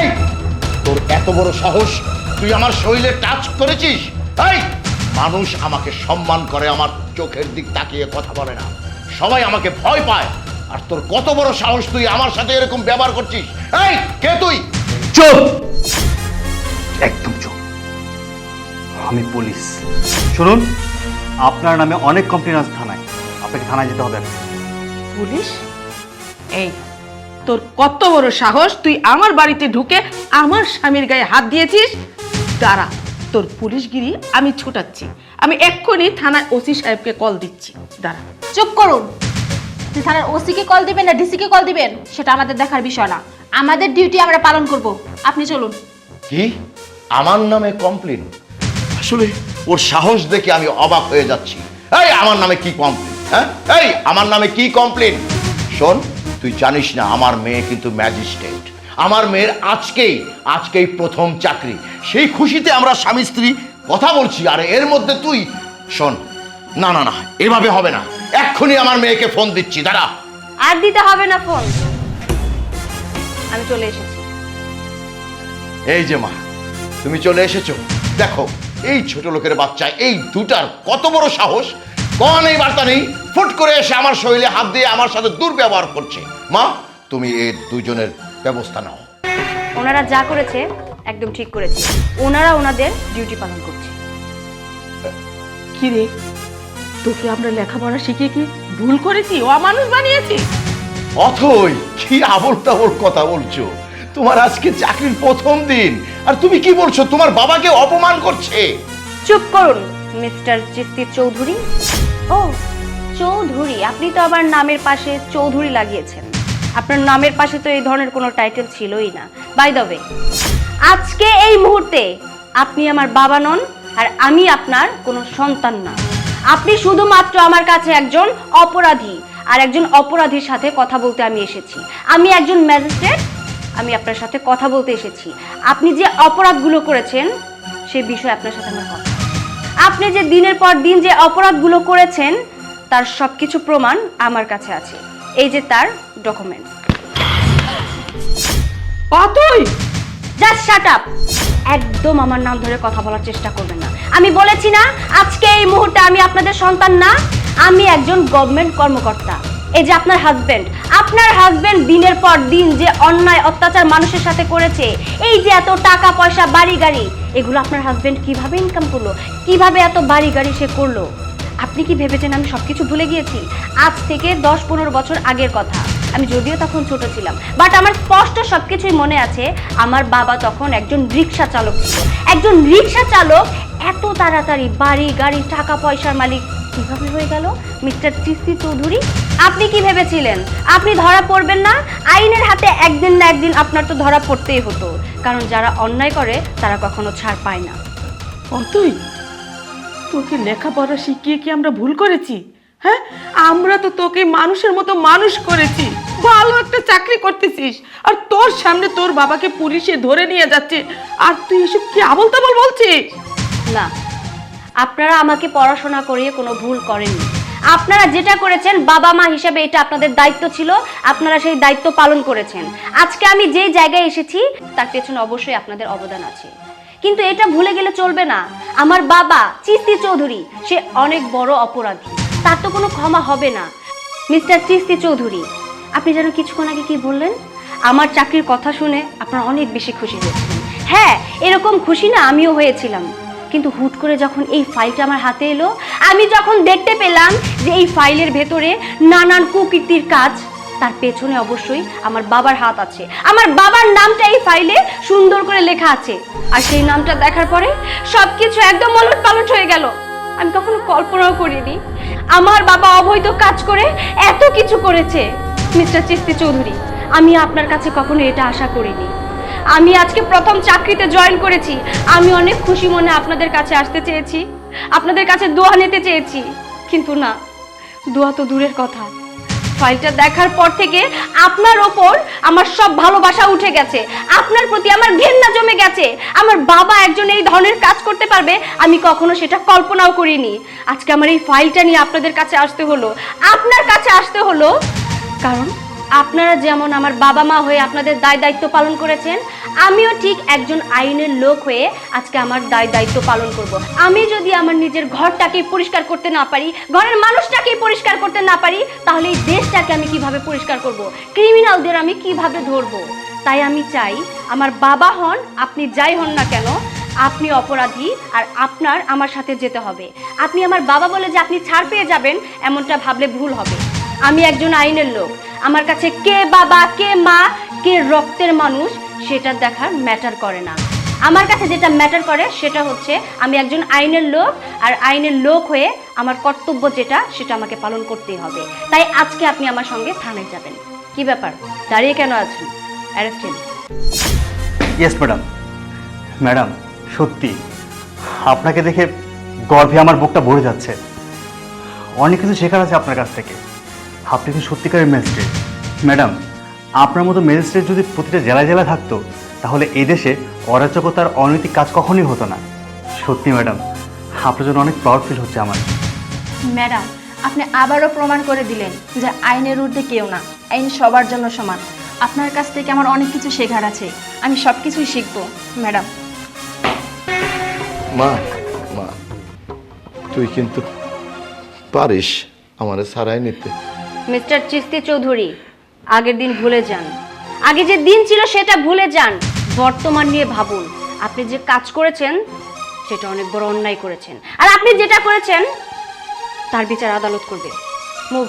এই তোর এত বড় সাহস তুই আমার শরীরে টাচ করেছিস? এই মানুষ আমাকে সম্মান করে আমার চোখের দিক তাকিয়ে কথা বলে না। সবাই আমাকে ভয় পায়। আর তোর কত বড় সাহস তুই আমার সাথে এরকম ব্যবহার করছিস? এই কে তুই? চুপ! একদম চুপ। আমি পুলিশ। শুনুন আপনার নামে অনেক কমপ্লেন আছে থানায়। আপনাকে থানায় যেতে হবে। পুলিশ? এই তোর কত বড় সাহস? তুই আমার বাড়িতে ঢুকে আমার স্বামীর গায়ে হাত দিয়েছিস? দাঁড়া তোর পুলিশগিরি আমি ছুটাচ্ছি। আমি এক্ষুনি থানায় ওসি সাহেবকে কল দিচ্ছি। দাঁড়া। চুপ করুন। আপনি থানার ওসিকে কল দিবেন না ডিসিকে কল দিবেন? সেটা আমাদের দেখার বিষয় না। আমাদের ডিউটি আমরা পালন করব। আপনি চলুন। কি? আমার নামে কমপ্লেন আসলে ওর সাহস দেখে আমি অবাক হয়ে যাচ্ছি। এই আমার নামে কি কমপ্লেন হ্যাঁ? এই আমার নামে কি কমপ্লেন শোন তুই জানিস না আমার মেয়ে কিন্তু ম্যাজিস্ট্রেট। আমার মেয়ের আজকেই আজকেই প্রথম চাকরি। সেই খুশিতে আমরা স্বামী স্ত্রী কথা বলছি আর এর মধ্যে তুই শোন না না না এভাবে হবে না। এক্ষুনি আমার মেয়েকে ফোন দিচ্ছি দাঁড়া। আর দিতে হবে না ফোন। আমি চলে এসেছি। এই যে মা তুমি চলে এসেছ। দেখো এই ছোট লোকের বাচ্চা এই দুটার কত বড় সাহস কন এই বার্তা নেই? ফুট করে এসে আমার শরীরে হাত দিয়ে আমার সাথে দুর্ব্যবহার করছে। মা তুমি এই দুজনের ব্যবস্থা নাও। ওনারা যা করেছে একদম ঠিক করেছে। ওনারা ওনাদের ডিউটি পালন করছে। কি রে তোকে আমরা লেখাপড়া শিখে কি ভুল করেছি? ও মানুষ বানিয়েছি। অথই কি আবল তাবল কথা বলছো? তোমার আজকে চাকরির প্রথম দিন। আর তুমি কি বলছো? তোমার বাবাকে অপমান করছে। চুপ করুন। মিস্টার চিস্তি চৌধুরী? ও, চৌধুরী। আপনি তো আবার নামের পাশে চৌধুরী লাগিয়েছেন। আপনার নামের পাশে তো এই ধরনের কোনো টাইটেল ছিলই না। বাই দ্য ওয়ে আজকে এই মুহূর্তে আপনি আমার বাবা নন আর আমি আপনার কোনো সন্তান না। আপনি শুধুমাত্র আমার কাছে একজন অপরাধী আর একজন অপরাধীর সাথে কথা বলতে আমি এসেছি। আমি একজন ম্যাজিস্ট্রেট, আমি আপনার সাথে কথা বলতে এসেছি। আপনি যে অপরাধগুলো করেছেন, সে বিষয়ে আপনার সাথে আমার কথা আপনি যে দিনের পর দিন যে অপরাধগুলো করেছেন তার সব কিছু প্রমাণ আমার কাছে আছে। এই যে তার documents Atul just shut up একদম আমার নাম ধরে কথা বলার চেষ্টা করবেন না। আমি বলেছি না আজকে এই মুহূর্তে আমি আপনাদের সন্তান না আমি একজন গভর্নমেন্ট কর্মকর্তা। এই যে আপনার হাজবেন্ড আপনার হাজবেন্ড দিনের পর দিন যে অন্যায়, অত্যাচার মানুষের সাথে করেছে, এই যে এত টাকা, পয়সা, বাড়ি, গাড়ি, এগুলো আপনার হাজবেন্ড কীভাবে ইনকাম করল? কীভাবে এত বাড়ি, গাড়ি সে করল? আপনি কি ভেবেছেন আমি সবকিছু ভুলে গিয়েছি? আজ থেকে দশ, পনেরো বছর আগের কথা। আমি যদিও তখন ছোট ছিলাম বাট আমার স্পষ্ট সবকিছুই মনে আছে, আমার বাবা তখন একজন রিক্সা চালক ছিল। একজন রিক্সা চালক এত তাড়াতাড়ি বাড়ি, গাড়ি, টাকা, পয়সার মালিক কীভাবে হয়ে গেল? মিস্টার চিস্তি চৌধুরী আপনি কি ভেবেছিলেন? আপনি ধরা পড়বেন না। আইনের হাতে একদিন না একদিন আপনার তো ধরা পড়তেই হতো। কারণ যারা অন্যায় করে তারা কখনো ছাড় পায় না। অতই? তোকে লেখাপড়া শিখিয়ে কি আমরা ভুল করেছি? হ্যাঁ? আমরা তো তোকে মানুষের মতো মানুষ করেছি। ভালো একটা চাকরি করতেছিস। আর তোর সামনে তোর বাবাকে পুলিশে ধরে নিয়ে যাচ্ছে। আর তুই এসব কি আবল তাবল বলছিস? না। আপনারা আমাকে পড়াশোনা করিয়ে কোনো ভুল করেননি। আপনারা যেটা করেছেন, বাবা মা হিসেবে এটা আপনাদের দায়িত্ব ছিল, আপনারা সেই দায়িত্ব পালন করেছেন। আজকে আমি যে জায়গায় এসেছি, তার পেছনে অবশ্যই আপনাদের অবদান আছে। কিন্তু এটা ভুলে গেলে চলবে না। আমার বাবা, চিস্তি চৌধুরী, সে অনেক বড় অপরাধী। তার তো কোনো ক্ষমা হবে না। মিস্টার চিস্তি চৌধুরী, আপনি যেন কিছুক্ষণ আগে কি বললেন? আমার চাকরির কথা শুনে আপনারা অনেক বেশি খুশি হয়েছিলেন হ্যাঁ এরকম খুশি না, আমিও হয়েছিলাম। কিন্তু হুট করে যখন এই ফাইলটা আমার হাতে এলো, আমি যখন দেখতে পেলাম যে এই ফাইলের ভেতরে নানান কুকীর্তির কাজ, তার পেছনে অবশ্যই আমার বাবার হাত আছে। আমার বাবার নামটা এই ফাইলে সুন্দর করে লেখা আছে। আর সেই নামটা দেখার পরে সবকিছু একদম ওলট পালট হয়ে গেল। আমি কখনো কল্পনাও করিনি। আমার বাবা অবৈধ কাজ করে এত কিছু করেছে, মিস্টার চিস্তি চৌধুরী। আমি আপনার কাছে কখনো এটা আশা করিনি। আমি আজকে প্রথম চাকরিতে জয়েন করেছি। আমি অনেক খুশি মনে আপনাদের কাছে আসতে চেয়েছি। আপনাদের কাছে দোয়া নিতে চেয়েছি। কিন্তু না, দোয়া তো দূরের কথা। ফাইলটা দেখার পর থেকে আপনার ওপর আমার সব ভালোবাসা উঠে গেছে। আপনার প্রতি আমার ঘেন্না জমে গেছে। আমার বাবা একজন এই ধরনের কাজ করতে পারবে, আমি কখনো সেটা কল্পনাও করিনি। আজকে আমার এই ফাইলটা নিয়ে আপনাদের কাছে আসতে হলো। আপনার কাছে আসতে হলো কারণ আপনারা যেমন আমার বাবা মা হয়ে আপনাদের দায় দায়িত্ব পালন করেছেন, আমিও ঠিক একজন আইনের লোক হয়ে আজকে আমার দায় দায়িত্ব পালন করব। আমি যদি আমার নিজের ঘরটাকে পরিষ্কার করতে না পারি, ঘরের মানুষটাকে পরিষ্কার করতে না পারি, তাহলে এই দেশটাকে আমি কীভাবে পরিষ্কার করব। ক্রিমিনালদের আমি কীভাবে ধরবো তাই আমি চাই আমার বাবা হন, আপনি যাই হন না কেন, আপনি অপরাধী আর আপনার আমার সাথে যেতে হবে আপনি আমার বাবা বলে যে আপনি ছাড় পেয়ে যাবেন, এমনটা ভাবলে ভুল হবে আমি একজন আইনের লোক। আমার কাছে কে বাবা, কে মা, কে রক্তের মানুষ, সেটা দেখার ম্যাটার করে না। আমার কাছে যেটা ম্যাটার করে, সেটা হচ্ছে আমি একজন আইনের লোক আর আইনের লোক হয়ে আমার কর্তব্য যেটা, সেটা আমাকে পালন করতেই হবে। তাই আজকে আপনি আমার সঙ্গে থানায় যাবেন। কি ব্যাপার? দাঁড়িয়ে কেন আছেন? ইয়েস ম্যাডাম ম্যাডাম সত্যি, আপনাকে দেখে গর্বে আমার বুকটা ভরে যাচ্ছে। অনেক কিছু শেখার আছে আপনার কাছ থেকে। আপনি কিন্তু সত্যিকারের ম্যাজিস্ট্রেট ম্যাডাম আপনার মতো ম্যাজিস্ট্রেট যদি প্রতিটা জেলায় জেলায় থাকতো তাহলে এই দেশে অরাজকতার অনৈতিক কাজ কখনোই হতো না। সত্যি ম্যাডাম আপনার জন্য অনেক প্রাউড ফিল হচ্ছে আমার। ম্যাডাম আপনি আবারও প্রমাণ করে দিলেন যে আইনের ঊর্ধ্বে কেউ না আইন সবার জন্য সমান। আপনার কাছ থেকে আমার অনেক কিছু শেখার আছে আমি সব কিছুই শিখব ম্যাডাম। মা মা তুই কিন্তু পারিস আমার সারাই নিতে। মিস্টার চিস্তি চৌধুরী, আগের দিন ভুলে যান। আগে যে দিন ছিল সেটা ভুলে যান। বর্তমান নিয়ে ভাবুন। আপনি যে কাজ করেছেন, সেটা অনেক বড় অন্যায় করেছেন। আর আপনি যেটা করেছেন, তার বিচার আদালত করবে। মুভ